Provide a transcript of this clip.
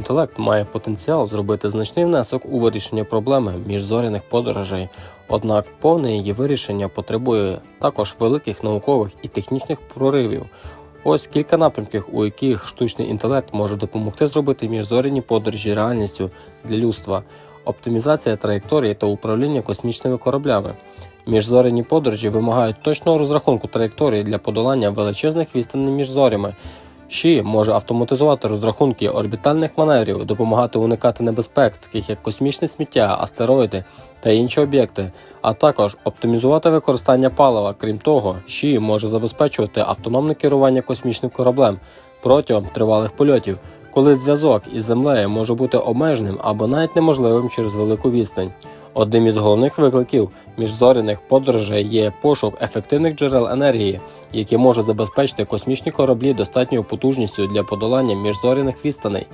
Інтелект має потенціал зробити значний внесок у вирішення проблеми міжзоряних подорожей, однак повне її вирішення потребує також великих наукових і технічних проривів. Ось кілька напрямків, у яких штучний інтелект може допомогти зробити міжзоряні подорожі реальністю для людства, оптимізація траєкторії та управління космічними кораблями. Міжзоряні подорожі вимагають точного розрахунку траєкторії для подолання величезних відстаней між зорями. Ші може автоматизувати розрахунки орбітальних маневрів, допомагати уникати небезпек, таких як космічне сміття, астероїди та інші об'єкти, а також оптимізувати використання палива. Крім того, Ші може забезпечувати автономне керування космічним кораблем протягом тривалих польотів, коли зв'язок із землею може бути обмеженим або навіть неможливим через велику відстань. Одним із головних викликів міжзоряних подорожей є пошук ефективних джерел енергії, які можуть забезпечити космічні кораблі достатньою потужністю для подолання міжзоряних відстаней.